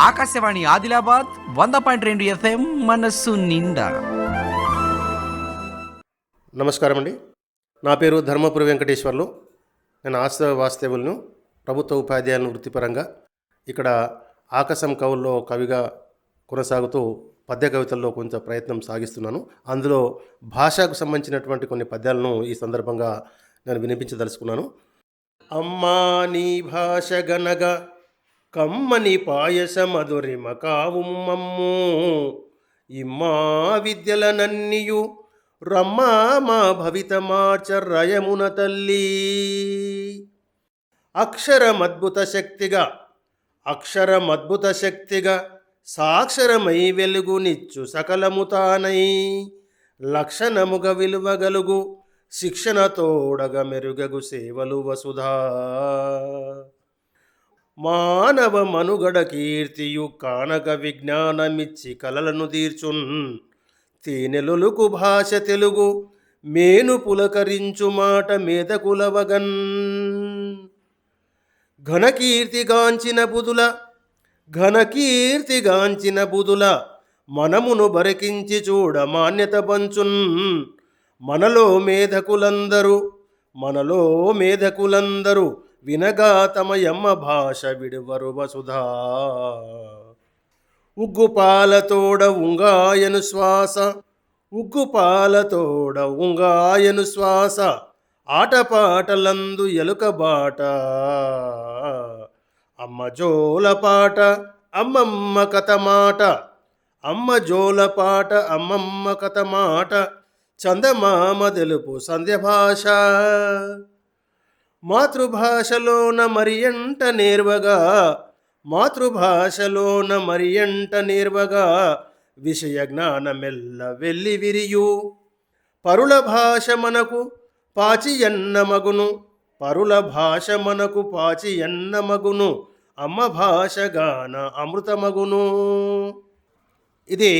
ఆకాశవాణి ఆదిలాబాద్ వంద పాయింట్ రెండు ఎఫ్ఎం మనస్సు నిండా. నమస్కారం అండి. నా పేరు ధర్మపురి వెంకటేశ్వర్లు. నేను ఆస్త వాస్తవులను ప్రభుత్వ ఉపాధ్యాయులను వృత్తిపరంగా ఇక్కడ ఆకాశం కవుల్లో కవిగా కొనసాగుతూ పద్య కవితల్లో కొంచెం ప్రయత్నం సాగిస్తున్నాను. అందులో భాషకు సంబంధించినటువంటి కొన్ని పద్యాలను ఈ సందర్భంగా నేను వినిపించదలుచుకున్నాను. అమ్మా నీ భాష గనగా కమ్మని పాయస మధురిమ కావుమ్మమ్ము ఇమ్మా విద్యలనన్నియు రమ్మా మా భవితమాచర్రయమున తల్లి. అక్షరమద్భుత శక్తిగా అక్షరమద్భుత శక్తిగా సాక్షరమై వెలుగునిచ్చు సకలము తానై. లక్షణముగ విలువగలుగు శిక్షణ తోడగ మెరుగగు సేవలు వసుధా. మానవ మనుగడ కీర్తియు కానక విజ్ఞానమిచ్చి కలలను తీర్చున్. తేనెలొలుకు భాష తెలుగు మేను పులకరించు మాట మేధకులవగన్ ఘనకీర్తిగాంచిన బుధుల ఘనకీర్తిగాంచిన బుధుల మనమును బరికించి చూడ మాన్యత పంచున్. మనలో మేధకులందరూ మనలో మేధకులందరూ వినగా తమ యమ్మ భాష విడువరు వసుధా. ఉగ్గుపాలతోడ ఉంగాయను శ్వాస ఉగ్గుపాలతోడ ఉంగాయను శ్వాస ఆటపాటలందు ఎలుక బాట. అమ్మ జోల పాట అమ్మమ్మ కథ మాట. అమ్మ జోల పాట అమ్మమ్మ కథ మాట. చందమామ తెలుపు సంధ్య భాష. మాతృభాషలోన మరియంట నేర్వగా మాతృభాషలోన మరియంట నేర్వగా విషయ జ్ఞానమెల్ల వెళ్ళి విరియు పరుల భాష మనకు పాచి ఎన్న మగును పరుల భాష మనకు పాచి ఎన్న మగును అమ్మ భాష గాన అమృతమగును ఇది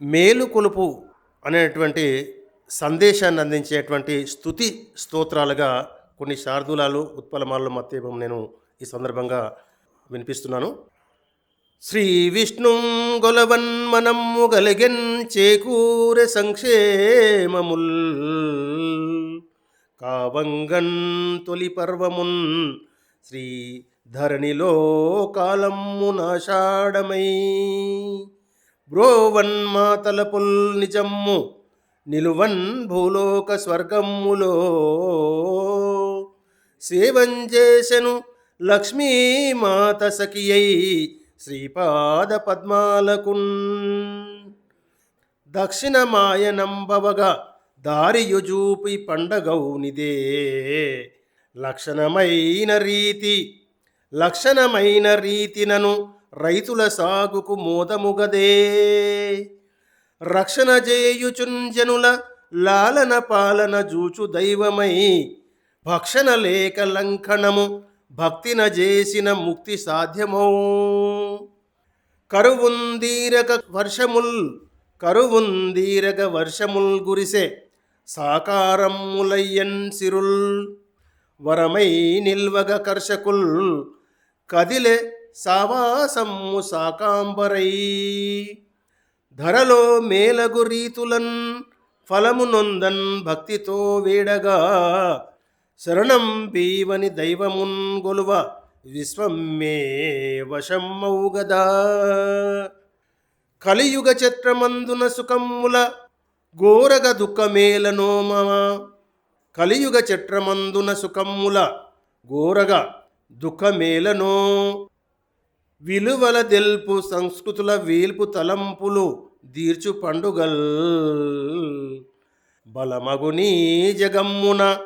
మేలుకొలుపు అనేటువంటి సందేశాన్ని అందించేటువంటి స్తుతి స్తోత్రాలుగా కొన్ని శార్దూలాలు ఉత్పలమాలలో మత్తేపం నేను ఈ సందర్భంగా వినిపిస్తున్నాను. శ్రీ విష్ణు గొలవన్మనము గలిగెన్ చేకూరె సంక్షేమముల్. కావంగన్ తొలి పర్వమున్ శ్రీ ధరణిలో కాలమ్ము నాషాఢమై బ్రోవన్ మాతలపుల్ నిజమ్ము నిలువన్ భూలోక స్వర్గమ్ములో. సేవంజేశను లక్ష్మీమాత సఖియై శ్రీపాద పద్మాలకున్. దక్షిణమాయనంబవగా దారియుజూపి పండగౌనిదే. లక్షణమైన రీతి లక్షణమైన రీతినను రైతుల సాగుకు మోదముగదే. రక్షణ జేయుచుంజనుల లాలన పాలన జూచు దైవమై భక్షణ లేక లంకణము భక్తిన చేసిన ముక్తి సాధ్యమో. కరువుందీరక వర్షముల్ కరువుందీరక వర్షముల్ గురిసే సాకారములయ్యన్ సిరుల్. వరమై నిల్వగ కర్షకుల్ కదిలే సావాసమ్ము సాకాంబరై. ధరలో మేలగు రీతులన్ ఫలమునొందన్ భక్తితో వేడగా శరణం పీవని దైవమున్ గొలువ విశ్వమ్మే వశమ్మౌగదా కలియుగ చత్రమందున సుఖమ్ముల ఘోరగ దుఃఖమేలనో మమ. కలియుగ చట్రమందున సుఖమ్ముల ఘోరగ దుఃఖమేలనో. విలువల దెల్పు సంస్కృతుల వేల్పు తలంపులు దీర్చు పండుగల్ బలమగుని జగమ్మున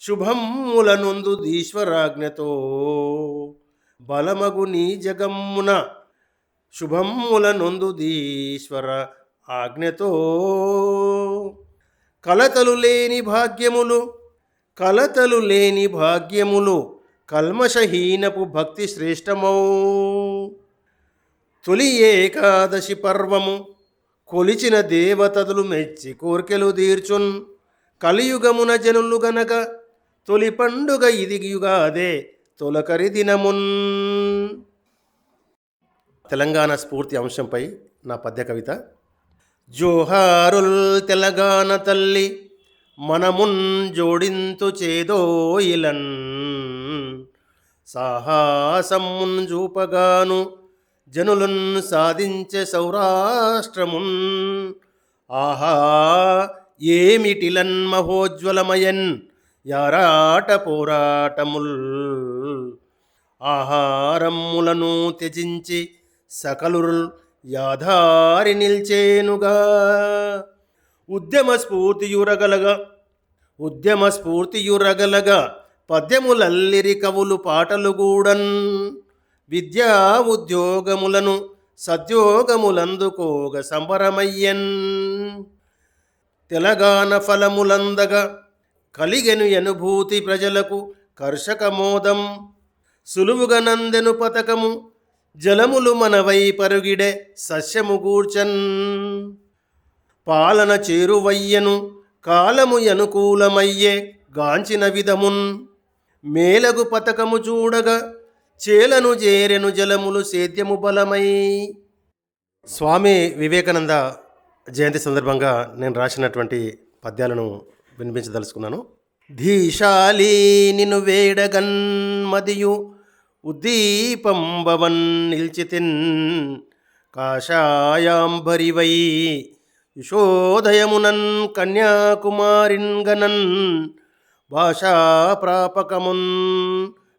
శుభమ్ములనుందు నొందు బలమగు బలమగునీ జగమ్మున శుభమ్ములనుందు నొందు ఆజ్ఞతో. కలతలు లేని భాగ్యములు కలతలు లేని భాగ్యములు కల్మషహీనపు భక్తి శ్రేష్టమౌ. తొలి ఏకాదశి పర్వము కొలిచిన దేవతలు మెచ్చి కోర్కెలు తీర్చున్. కలియుగమున జనులు గనక తొలి పండుగ ఇదియుగాదే తొలకరి దినమున్. తెలంగాణ స్ఫూర్తి అంశంపై నా పద్య కవిత. జోహారుల్ తెలంగాణ తల్లి మనమున్ జోడింతు చేదోయిలన్ సాహసమున్ చూపగాను జనులున్ సాధించే సౌరాష్ట్రమున్. ఆహా ఏమిటిలన్ మహోజ్వలమయన్? యారాట పోరాటముల్ ఆహారములను త్యజించి సకలురుల్ యాధారి నిల్చేనుగా. ఉద్యమ స్ఫూర్తియురగలగా ఉద్యమ స్ఫూర్తియురగలగా పద్యములల్లిరి కవులు పాటలు గూడన్. విద్యా ఉద్యోగములను సద్యోగములందుకోగ సంబరమయ్యన్. తెలంగాణ ఫలములందగా కలిగెను అనుభూతి ప్రజలకు కర్షకమోదం. సులువుగనందెను నందెను పతకము జలములు మనవై పరుగిడే సస్యము గూర్చన్. పాలన చేరువయ్యను కాలము అనుకూలమయ్యే గాంచిన విధమున్. మేలగు పతకము చూడగా చేలను చేరెను జలములు సేద్యము బలమై. స్వామి వివేకానంద జయంతి సందర్భంగా నేను రాసినటువంటి పద్యాలను వినిపించదలుచుకున్నాను. ధీశాలి నిన్ను వేడగన్ మదియు ఉద్దీపంబవన్ నిల్చితిన్ కాషాయాంబరివై యశోదయమునన్ కన్యాకుమారిన్ గనన్ భాషా ప్రాపకమున్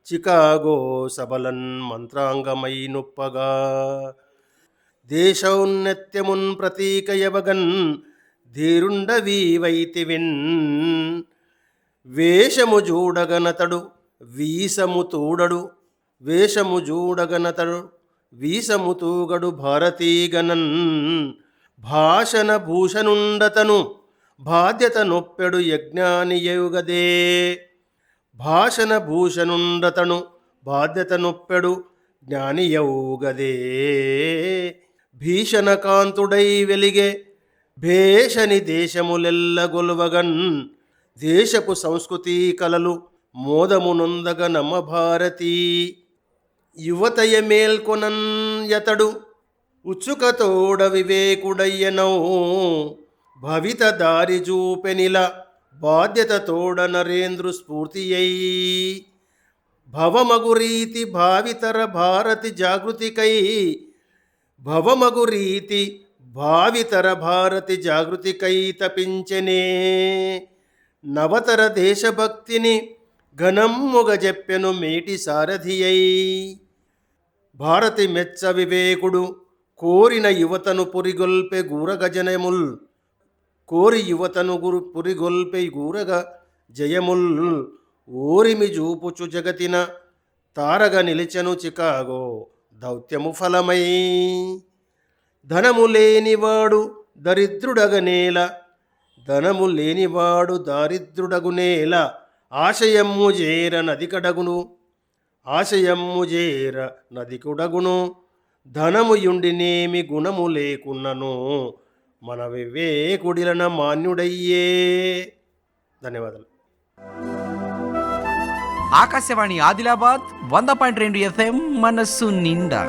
చికాగో సబలన్ మంత్రాంగమై నొప్పగా. దేశౌన్నత్యమున్ ప్రతీకయవగన్ ధీరుండవీవైతివిన్. వేషము చూడగనతడు వీసము తూడడు. వేషము చూడగనతడు వీసము తూగడు భారతీగణన్. భాషణ భూషణుండతను బాధ్యత నొప్పెడు యజ్ఞాని యుగదే భాషణ భూషణుండతను బాధ్యత నొప్పెడు జ్ఞానియౌగదే భీషణ కాంతుడై వెలిగే భేషని దేశములెల్లగొలువగన్ దేశపు సంస్కృతి కలలు మోదమునొందగ నమ భారతీ. యువతయ మేల్కొనన్ యతడు ఉత్సుకతోడ వివేకుడయ్యనౌ భవిత దారి చూపెనిల బాధ్యతతోడ నరేంద్రు స్ఫూర్తియై. భవమగు రీతి భావితర భారతి జాగృతికై భవమగు రీతి భావితర భారతి జాగృతికై తపించనే నవతర దేశభక్తిని ఘనమ్ముగ చెప్పెను మేటి సారథియై. భారతి మెచ్చ వివేకుడు కోరిన యువతను పురిగొల్పె గూరగజనముల్ కోరి యువతను గురు పురిగొల్పె గూరగ జయముల్. ఓరిమి చూపుచు జగతిన తారగ నిలిచెను చికాగో దౌత్యము ఫలమై. ధనము లేనివాడు దరిద్రుడగనేల ధనము లేనివాడు దారిద్రుడగునేల ఆశయమ్ము జేర నదికడగును ఆశయమ్ము జేర నది కుడగును ధనము యుండినేమి గుణము లేకున్నను మన వివేకుడిలన మాన్యుడయ్యే. ధన్యవాదాలు. ఆకాశవాణి ఆదిలాబాద్ వంద పాయింట్ రెండు ఎఫ్ఎం మనస్సు నిండా.